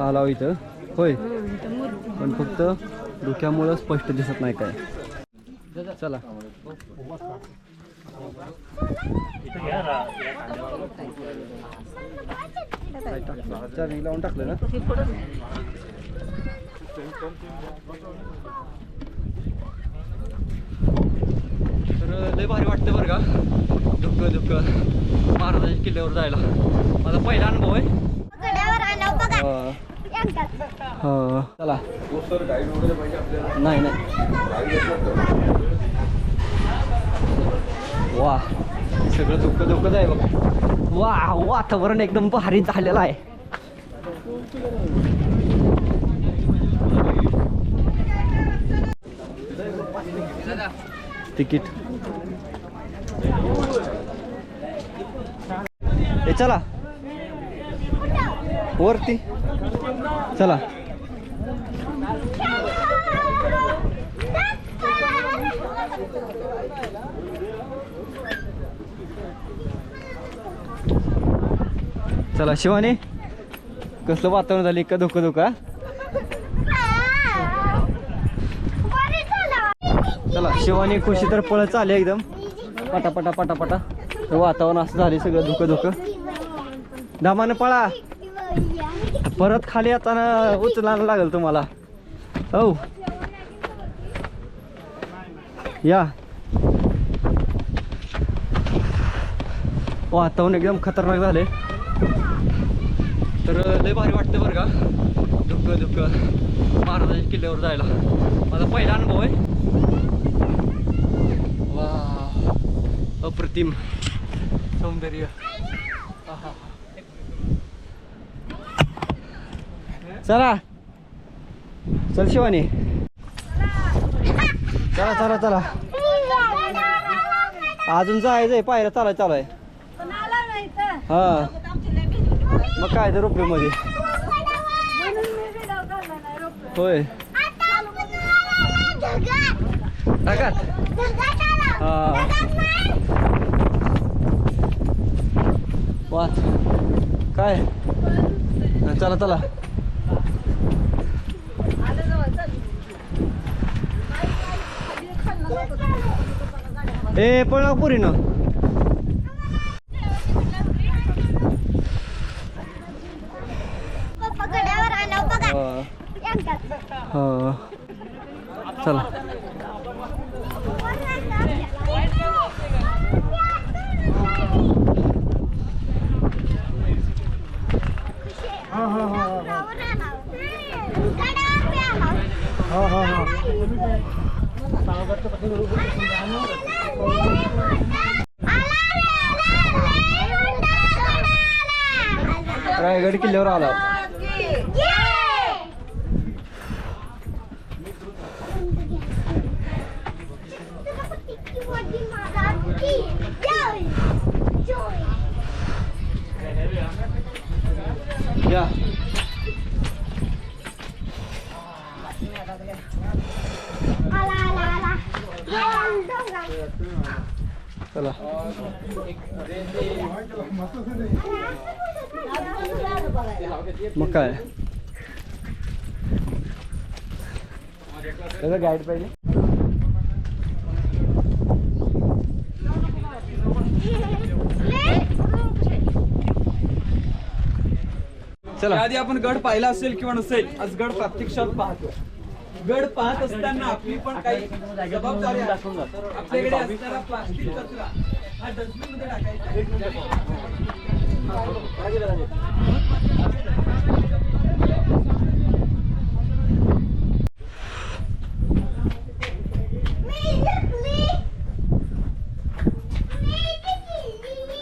आला हो इथं होय पण फक्त धुक्यामुळं स्पष्ट दिसत नाही काय. चला? चार्जिंग लावून टाकलं ना. तर लय भारी वाटतं बरं का. दुःख दुःख महाराजांच्या किल्ल्यावर जायला. माझा पहिला अनुभव आहे. एकदाच. हो. चला. नाही नाही. वा. सगळं दुःख दुःखच आहे बघ. वा वातावरण एकदम भारी झालेलं आहे. तिकीट. हे चला. वरती. चला. चला शिवानी. कसलं वातावरण झालं? का धोका धोका चला शिवानी खुशी तर पळत चालली एकदम. पटापटा पटापटा. वातावरण असं झाले सगळं धुकं धुकं. दामानं पळा. परत खाली येताना उचलायला लागेल तुम्हाला. हो या. वातावरण एकदम खतरनाक झाले तर लय भारी वाटतं बरं का. धुकं धुकं. महाराजांच्या किल्ल्यावर जायला. माझा पहिला अनुभव आहे. वा अप्रतिम. सौंदर्य आहा. चला. चल शिवानी. चला चला चला. अजून जायचंय पायऱ्या चालाय चालू आहे हा. मग काय तर रुपये मध्ये होय. आता टाकात हा. वाच काय? चला चला. ए पळा पुरी ना चला. हा हा हा किल्ल्यावर आला. मग काय? त्याचं गाईड पाहिजे चला. आधी आपण गड पाहिला असेल किंवा नसेल आज गड प्रत्यक्षात पाहतो गड पाहत असताना आपली पण काही जबाबदारी. आपल्याकडे असणारा प्लास्टिक कचरा हा डस्टबिनमध्ये टाकायचा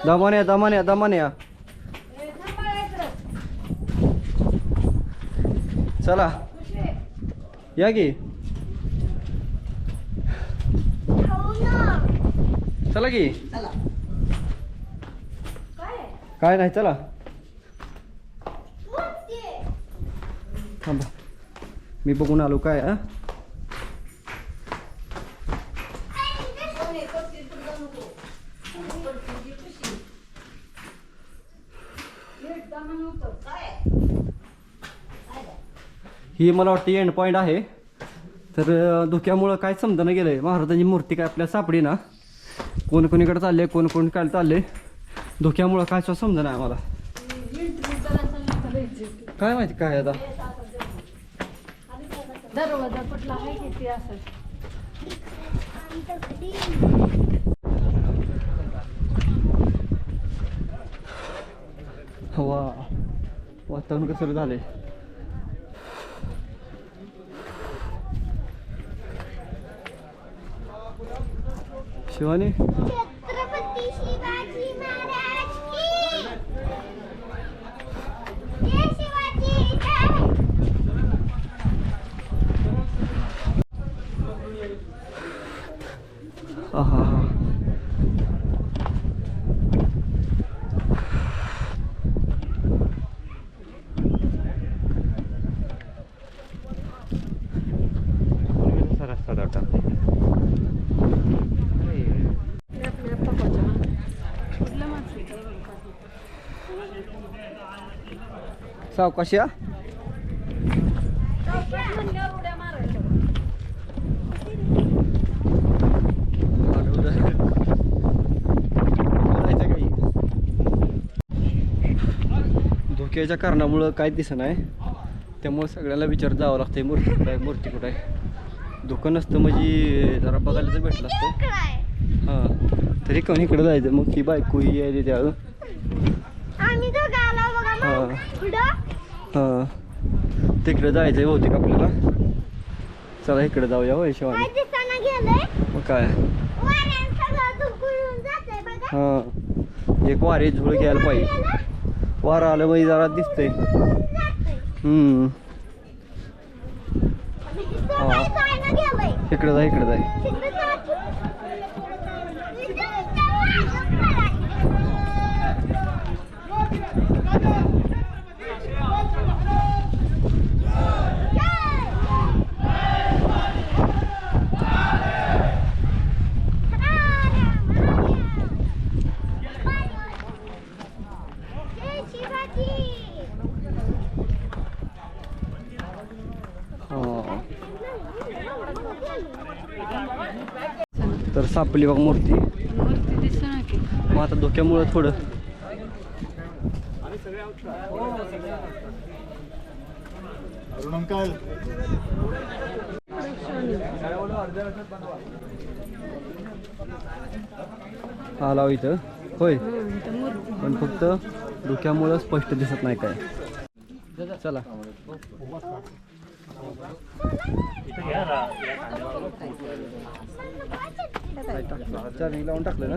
दमन या दमन या दमन या. चला. या की. चला की. काय नाही चला. थांबा. मी बघून आलो काय हा? ही मला वाटतं एंड पॉईंट आहे. तर धुक्यामुळं काय समजणं गेलं आहे महाराजांची मूर्ती काय आपल्या सापडी ना. कोण कोणीकडे चालले कोण कोण काय चालले धुक्यामुळं काय सुद्धा समजणं आहे आम्हाला. काय माहिती काय आता? वा. वातावरण कसं झालंय. शिवानी छत्रपती शिवाजी महाराज की जय शिवाजी जय आहा आपल्या पप्पाच्या मागे. कुठल्या माणसाचं? सावकाशी या धोक्याच्या कारणामुळं काय दिसणं आहे त्यामुळे सगळ्याला विचार जावं लागतंय मूर्ती कुठं आहे मूर्ती कुठं आहे. धोकं नसतं म्हणजे जरा बघायला तर भेटलं असतं. हां. तरी कोण इकडे जायचं? मग ती बायको ही आहे त्या. हा. हां. तिकडे जायचं आहे बहुतेक आपल्याला. चला इकडे जाऊया होय शिवानी. मग काय? हां. एक वारे झुळ घ्यायला पाहिजे. वारा आलं म्हणजे जरा दिसतंय. जातंय. हम्म. गेलंय. इकडे जा इकडे जाय तिकडे जायचं. इथं इथं जय शिवाजी हां तर सापली बघ मूर्ती. मग आता धोक्यामुळं थोडं आला हो इथं. होय. इथं पण फक्त धुक्यामुळं स्पष्ट दिसत नाही काय. चला. चार्जिंग लावून टाकलं ना?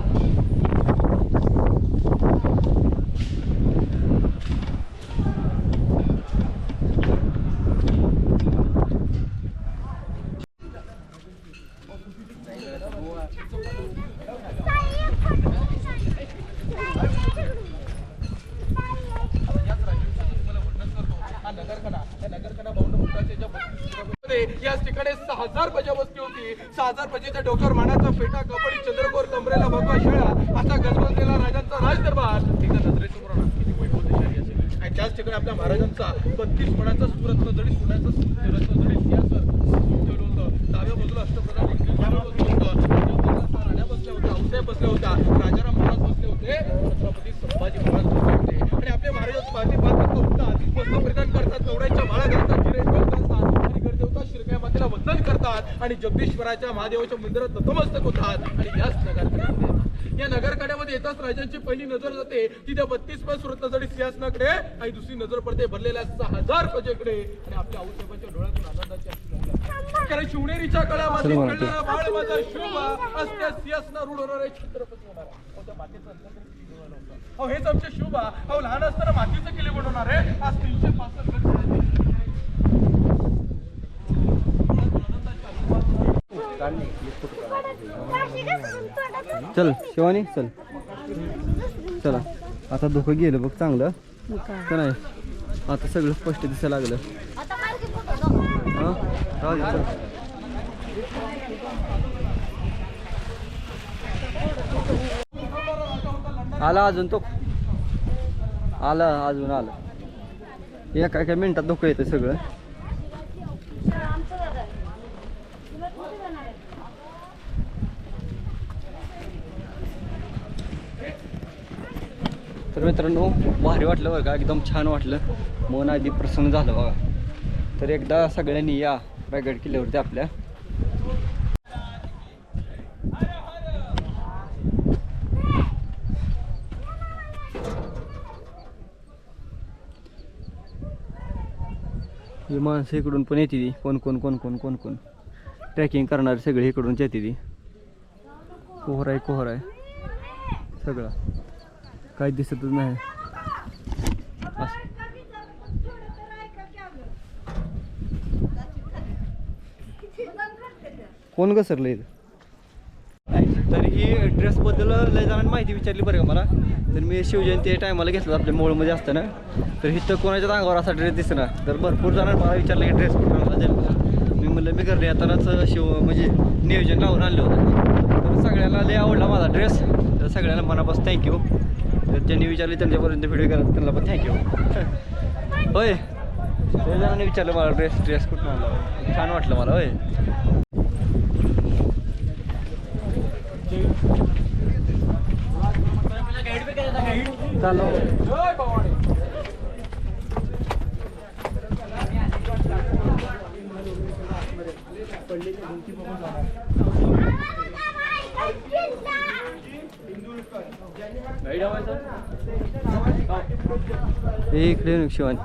याच ठिकाणी सहा हजार प्रजा वस्ती होती. सहा हजार प्रजेच्या डोक्यावर मानाचा फेटा कबड्डी चंद्रकोर कमरेला भगवा शेळा असा गजबजलेला राजांचा राजदरबार. एकदा नजरेसमोर किती वैभवशाली असेल आणि त्याच ठिकाणी आपल्या महाराजांचा बत्तीस मणाचा सुरत्न जडी सोन्याचा सुरत्न जडी सिंहासन ठेवलं डाव्या बाजूला अष्टप्रधान उजव्या बाजूला होतं उजव्या बाजूला सहा राण्या बसल्या होत्या औषध्या बसल्या होत्या राजाराम महाराज बसले होते छत्रपती संभाजी महाराज बसले होते आणि आपल्या महाराजांचं पाहते पाच वाजता उठतात वस्त्र परिधान करतात कवड्यांच्या माळा घालतात जिरेटोल घालतात आणि गडदेवता शिरकाया मातेला वंदन करतात आणि जगदीश्वराच्या महादेवाच्या मंदिरात नतमस्तक होतात आणि याच नगरकड्यामध्ये या नगरकड्यामध्ये येताच राजांची पहिली नजर जाते ती त्या बत्तीस पण सुरत्नजडी सिंहासनाकडे आणि दुसरी नजर पडते भरलेल्या सहा हजार प्रजेकडे आणि आपल्या आऊसाहेबांच्या डोळ्यातून आनंदाची. कारण शिवनेरीच्या ते. कळणारा बाळ माझा शुभ सिंहासनावर उडवणारे छत्रपती होणार आहे. जीवन होतं. अहो हेच आमचे शुभ अहो लहान असताना मातीचं किल्ले बनवणार आहे आज तीनशे पासष्ट चल शिवानी चल. चला. आता धुकं गेलं बघ चांगलं. का नाही? आता सगळं स्पष्ट दिसायला लागलं. आला अजून तो. आला अजून आलं. एका एका मिनिटात धोकं येतं सगळं आमचं दादा आहे. तुला कुठे जाणार आहे? तर मित्रांनो भारी वाटलं बरं का एकदम छान वाटलं. मन आधी प्रसन्न झालं बघा. तर एकदा सगळ्यांनी या रायगड किल्ल्यावरती आपल्या. ही माणसं इकडून पण येते ती. कोण कोण कोण कोण कोण कोण? ट्रॅकिंग करणारे सगळे इकडूनच येते ती. कोहर आहे कोहर आहे सगळं. काही दिसतच नाही. असं. कोण घसरलं इथं? तर ही ड्रेसबद्दल लय जणांनी माहिती विचारली बरं का मला. तर मी शिवजयंती टायमाला घेतलं आपल्या मोळमध्ये असताना. तर इथं कोणाच्या अंगावर असा ड्रेस दिसणार तर भरपूर जणांनी मला विचारलं की ड्रेस कुठं जाईल मी म्हणलं मी घरी येतानाच शिव म्हणजे नियोजन लावून आणलं होतं. तर सगळ्यांना लय आवडला माझा ड्रेस तर सगळ्यांना मनापासून थँक्यू ज्यांनी विचारले त्यांच्यापर्यंत व्हिडिओ करा त्यांना पण थँक्यू होय. जणांनी विचारलं मला ड्रेस ड्रेस कुठून आणला छान वाटलं मला, होय. इकडे येऊ शिवानी.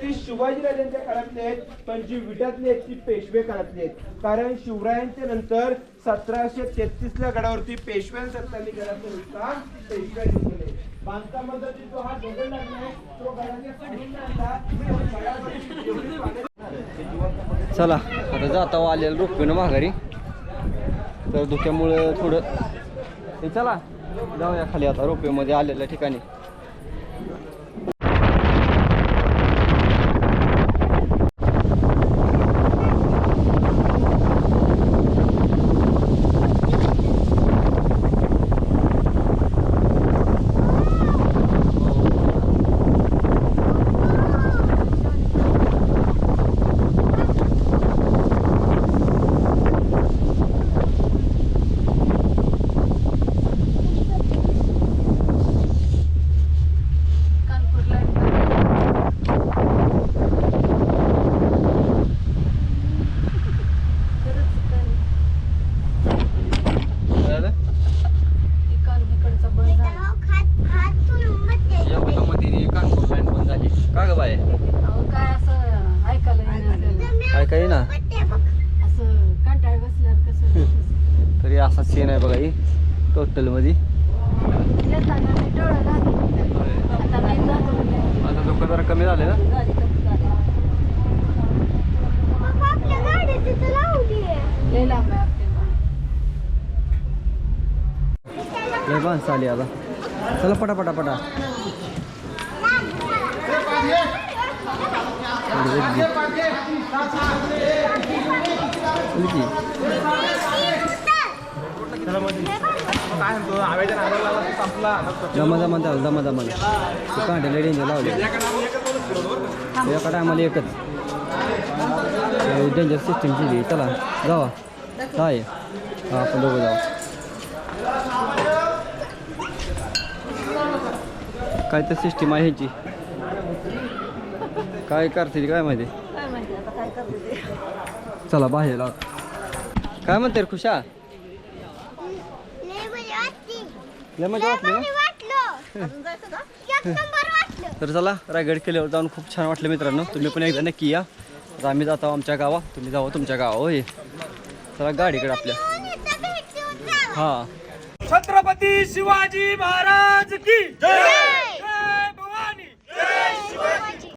ती शिवाजीराजांच्या काळातले आहेत पण जी विटातली आहेत ती पेशवे काळातली आहेत. कारण शिवरायांच्या नंतर सतराशे तेहतीस ला गडावरती पेशव्यांसत्तांनी गडाचं विस्तार पेशव्यांनी केले बांधकामाचा जो हा दगड लागला आहे तो गडाच्या चला आता जाता आलेलं रोपवेनं माघारी. तर धुक्यामुळं थोडं चला जाऊया खाली आता रोपवेमध्ये आलेल्या ठिकाणी कानपूरला खरंच तर झालं? हे कान इकडचा बंद झाला. हात हात तुडून बसले. या मध्ये कानपूर लाईन पण झाली का ग बाय अहो, काय असं ऐकायला येईना आपल्याला. काय काही ना बसते बघ. असं कंटाळ बसल्यावर कसं तरी असा सीन आहे बघा ही टोटलमध्ये. आता जरा कमी झाले. ना. लय माणसं आली आता. चला पटा. पटा पटा जमा जमा झालं जमा लावले एका टायमाला एकच डेंजर सिस्टीम केली चला जावा. काय हा आपण दोघं जाऊ. काय तर सिस्टीम आहे ह्याची. काय करते काय माहिती? काय माहिती आता काय करते ते. चला बाहेर लाव. काय म्हणते रे खुशा? लय मजा वाटली ना? तर चला रायगड किल्ल्यावर जाऊन खूप छान वाटलं मित्रांनो. तुम्ही पण एकदा नक्की या. आता आम्ही जातो आमच्या गावा. तुम्ही जावं तुमच्या गावा होय. चला गाडीकडे आपल्या. हां. छत्रपती शिवाजी महाराज की जय!